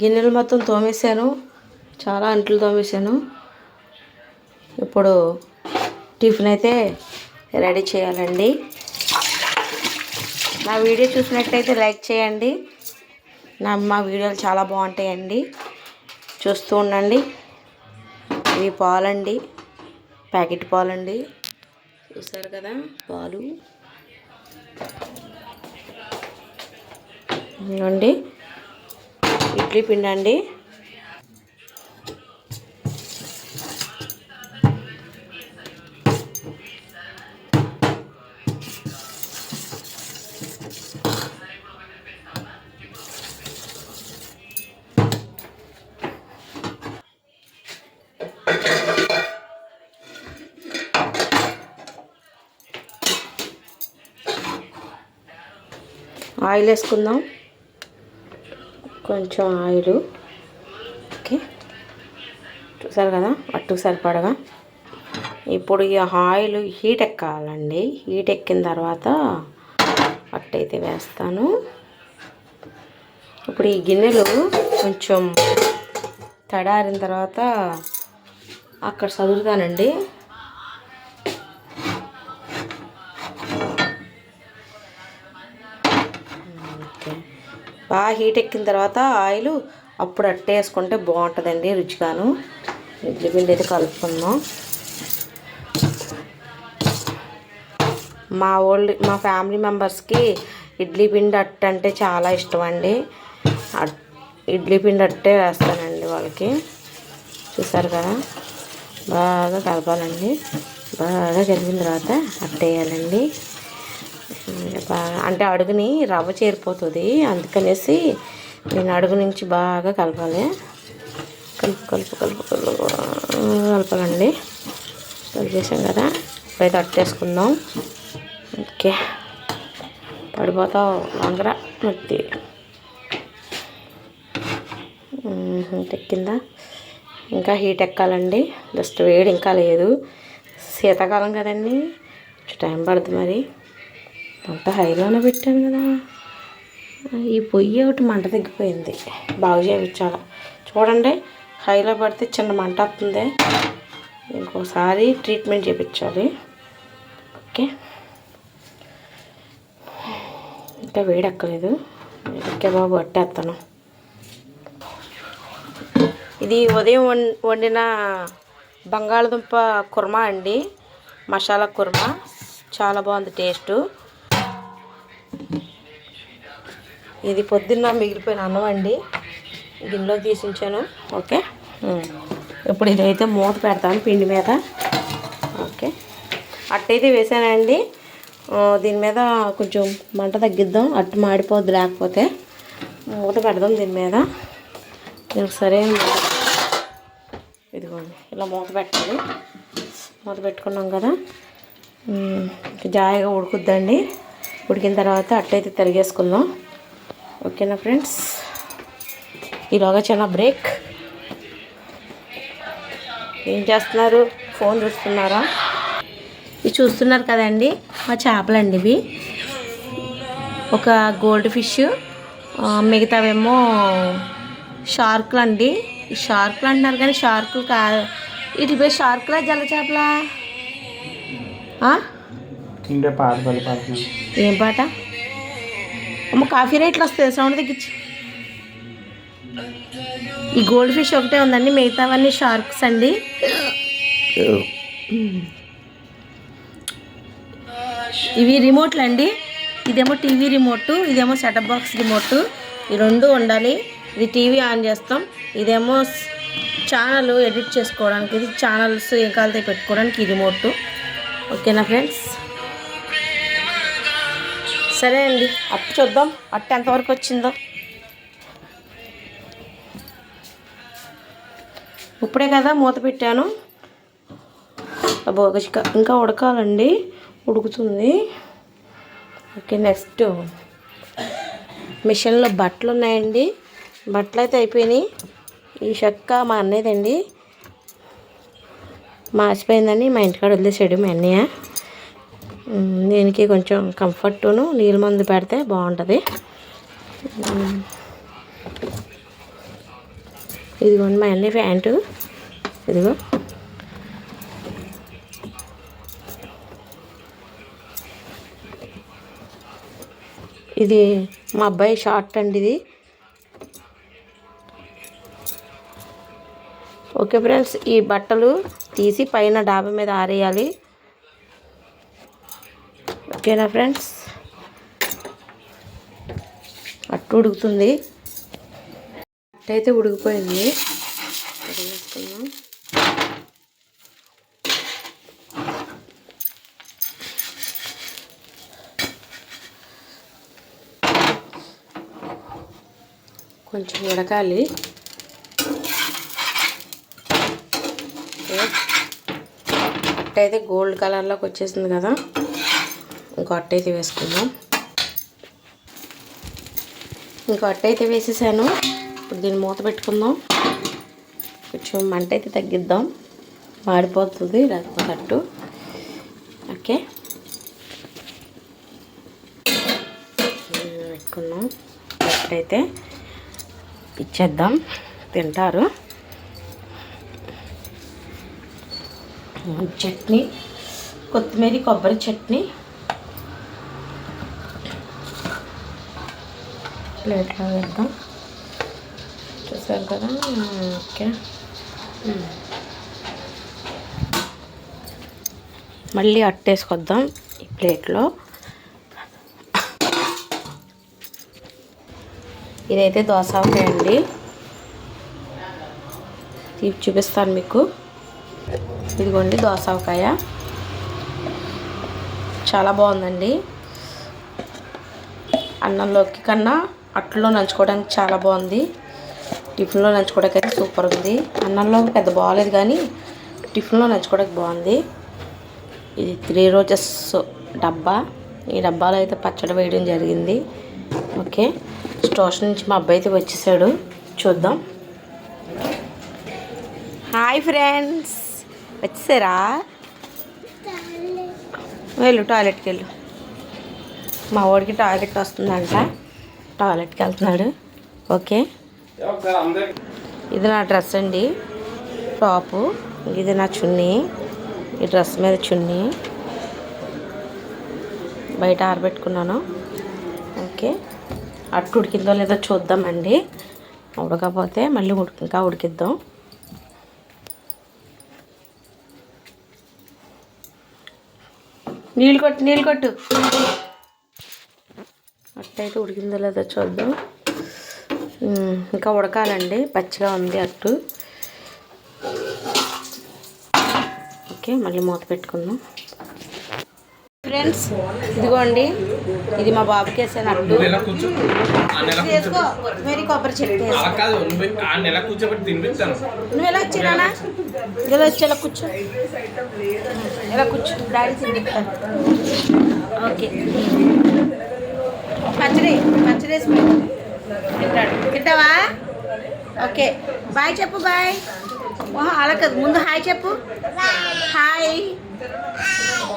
గిన్నెలు మొత్తం తోమేశాను. చాలా అంట్లు తోమేశాను. ఇప్పుడు టిఫిన్ అయితే రెడీ చేయాలండి. నా వీడియో చూసినట్టయితే లైక్ చేయండి. నా మా వీడియోలు చాలా బాగుంటాయండి. చూస్తూ ఉండండి. ఇవి పాలండి. ప్యాకెట్ పాలండి. చూస్తారు కదా పాలు. ఇవ్వండి ఇడ్లీ పిండి అండి. ఆయిల్ వేసుకుందాం. కొంచెం ఆయిల్. ఓకే. చూసారు కదా? అట్టు సరిపడగా. ఇప్పుడు ఈ ఆయిల్ హీట్ ఎక్కాలండి. హీట్ ఎక్కిన తర్వాత అట్టయితే వేస్తాను. ఇప్పుడు ఈ గిన్నెలు కొంచెం తడారిన తర్వాత అక్కడ చదువుతానండి ఓకే బాగా హీట్ ఎక్కిన తర్వాత ఆయిల్ అప్పుడు అట్టే వేసుకుంటే బాగుంటుందండి రుచిగాను. ఇడ్లీ పిండి అయితే కలుపుకుందాం. మా ఓల్డ్ మా ఫ్యామిలీ మెంబర్స్కి ఇడ్లీ పిండి అట్ట అంటే చాలా ఇష్టం అండి అట్- ఇడ్లీ పిండి అట్టే వేస్తానండి వాళ్ళకి. చూసారు కదా? బాగా కలపాలండి. బాగా కలిపిన తర్వాత అట్టేయాలండి. అంటే అడుగుని రవ్వ చేరిపోతుంది. అందుకనేసి నేను అడుగు నుంచి బాగా కలపాలి. కలుపు కలుపు కలుపు కలుపు కలపాలండి. కలిపేసాం కదా. ఇప్పుడైతే తట్టేసుకుందాం ఓకే. పడిపోతావు వంగరా మట్టి ఎక్కిందా ఇంకా హీట్ ఎక్కాలండి. జస్ట్ వేడి ఇంకా లేదు. శీతాకాలం కదండి. కొంచెం టైం పడుతుంది మరి. అంత హైలోనే పెట్టాను కదా. ఈ పొయ్యి ఒకటి మంట తగ్గిపోయింది. బాగు చేయించాల. చూడండి హైలో పడితే చిన్న మంట వస్తుంది. ఇంకోసారి ట్రీట్మెంట్ చేయించాలి. ఓకే. ఇంకా వేడెక్కలేదు ఓకే బాబు పట్టేస్తాను ఇది ఉదయం వం వండిన బంగాళదుంప కుర్మా అండి. మసాలా కుర్మా. చాలా బాగుంది టేస్టు. ఇది పొద్దున్న మిగిలిపోయిన అన్నం అండి. గిన్నెలో తీసి ఉంచాను ఓకే. ఇప్పుడు ఇదైతే మూత పెడతాను పిండి మీద. ఓకే. అట్టయితే వేసానండి దీని మీద కొంచెం మంట తగ్గిద్దాం. అట్టు మాడిపోద్ది లేకపోతే మూత పెడదాం దీని మీద. దీనికి సరైన ఇదిగోండి ఇలా మూత పెట్టాలి. మూత పెట్టుకున్నాం కదా. జాయిగా ఉడుకుద్దండి. ఉడికిన తర్వాత అట్టయితే తిరిగేసుకుందాం. ఓకేనా ఫ్రెండ్స్? ఈలోగా చిన్న బ్రేక్. ఏం చేస్తున్నారు? ఫోన్ చూస్తున్నారా? ఇవి చూస్తున్నారు కదండి మా చేపలండి ఇవి. ఒక గోల్డ్ ఫిష్ మిగతావేమో షార్క్లు అండి ఈ షార్క్లు అంటున్నారు కానీ షార్కులు కాదు. వీటి పేరు షార్క్లా జల చేపలా? ఏం పాట? అమ్మ కాఫీ రేట్లు వస్తాయి సౌండ్ తగ్గించి. ఈ గోల్డ్ ఫిష్ ఒకటే ఉందండి మిగతావన్నీ షార్క్స్ అండి. ఇవి రిమోట్లు అండి. ఇదేమో టీవీ రిమోట్ ఇదేమో సెటప్ బాక్స్ రిమోట్. ఈ రెండు ఉండాలి. ఇది టీవీ ఆన్ చేస్తాం. ఇదేమో ఛానల్ ఎడిట్ చేసుకోవడానికి ఇది ఛానల్స్ ఏ కాలితే పెట్టుకోవడానికి ఈ రిమోట్. ఓకేనా ఫ్రెండ్స్? సరే అండి అట్టు చూద్దాం. అట్టు ఎంతవరకు వచ్చిందో. ఇప్పుడే కదా మూత పెట్టాను. అబ్బో ఇంకా ఉడకాలండి. ఉడుకుతుంది. Okay next. మిషన్లో బట్టలు ఉన్నాయండి. బట్టలు అయితే అయిపోయినాయి. ఈ చెక్క మా అన్నయ్యదండి. మాసిపోయిందని మా ఇంటికాడ వదిలేసాడు మా అన్నయ్య. దీనికి కొంచెం కంఫర్టును నీళ్ళ మందు పెడితే బాగుంటుంది. ఇదిగోండి మా అన్ని ప్యాంటు ఇదిగో. ఇది మా అబ్బాయి షార్ట్ అండి ఇది. ఓకే ఫ్రెండ్స్ ఈ బట్టలు తీసి పైన డాబా మీద ఆరేయాలి. ఓకేనా ఫ్రెండ్స్? అట్టు ఉడుకుతుంది. అట్టయితే ఉడికిపోయింది. వేసుకుందాం కొంచెం ఉడకాలి. అట్టయితే గోల్డ్ కలర్లోకి వచ్చేసింది కదా. ఇంకో అట్టయితే వేసుకుందాం. ఇంకో అట్టయితే వేసేసాను. ఇప్పుడు దీన్ని మూత పెట్టుకుందాం. కొంచెం మంట అయితే తగ్గిద్దాం. మాడిపోతుంది లేకపోతే అట్టు ఓకే పెట్టుకున్నాం అట్టయితే ఇచ్చేద్దాం. తింటారు. చట్నీ కొత్తిమీర కొబ్బరి చట్నీ. ప్లేట్లో వేద్దాం. చూసారు కదా? ఓకే. మళ్ళీ అట్టేసుకొద్దాం ఈ ప్లేట్లో. ఇదైతే దోసకాయ అండి. తీపి చూపిస్తాను మీకు. ఇదిగోండి దోసకాయ. చాలా బాగుందండి. అన్నంలోకి కన్నా అట్లో నంచుకోవడానికి చాలా బాగుంది. టిఫిన్లో నంచుకోవడానికి అయితే సూపర్ ఉంది. అన్నంలో పెద్ద బాగాలేదు కానీ టిఫిన్లో నంచుకోవడానికి బాగుంది. ఇది త్రీ రోజెస్ డబ్బా. ఈ డబ్బాలో అయితే పచ్చడి వేయడం జరిగింది. ఓకే. స్టేషన్ నుంచి మా అబ్బాయి అయితే వచ్చేసాడు. చూద్దాం. Hi friends. వచ్చేసారా? వెళ్ళు టాయిలెట్కి వెళ్ళు. మా వాడికి టాయిలెట్ వస్తుందంట. టాయిలెట్కి వెళ్తున్నాడు ఓకే. ఇది నా డ్రెస్ అండి. టాపు. ఇది నా చున్నీ. ఈ డ్రెస్ మీద చున్నీ. బయట ఆరబెట్టుకున్నాను. ఓకే. అట్టు ఉడికిందో లేదో చూద్దామండి. ఉడకపోతే మళ్ళీ ఉడికి ఇంకా ఉడికిద్దాం. నీళ్ళు కొట్టు నీళ్ళు కొట్టు. అట్టయితే ఉడికిందో లేదో చూద్దాం. ఇంకా ఉడకాలండి. పచ్చిగా ఉంది అట్టు. ఓకే మళ్ళీ మూత పెట్టుకుందాం. ఫ్రెండ్స్ ఇదిగోండి. ఇది మా బాబుకి వేసాను అట్టు. కొత్తిమీర కొబ్బరి చెట్టు నువ్వు ఎలా వచ్చినానా ఇలా వచ్చి ఇలా కూర్చో. ఇలా కూర్చో? డాడీ తింటాను ఓకే. పచ్చడి పచ్చడి వేసి తింటాడు. తింటావా? ఓకే. బాయ్ చెప్పు బాయ్. ఓహో అలా కాదు ముందు హాయ్ చెప్పు. Hi.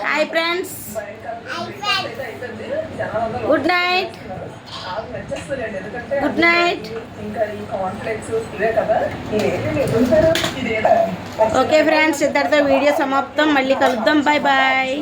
Hi friends. Good night. Good night. Okay friends ఇద్దరితో వీడియో సమాప్తం. మళ్ళీ కలుద్దాం. Bye bye.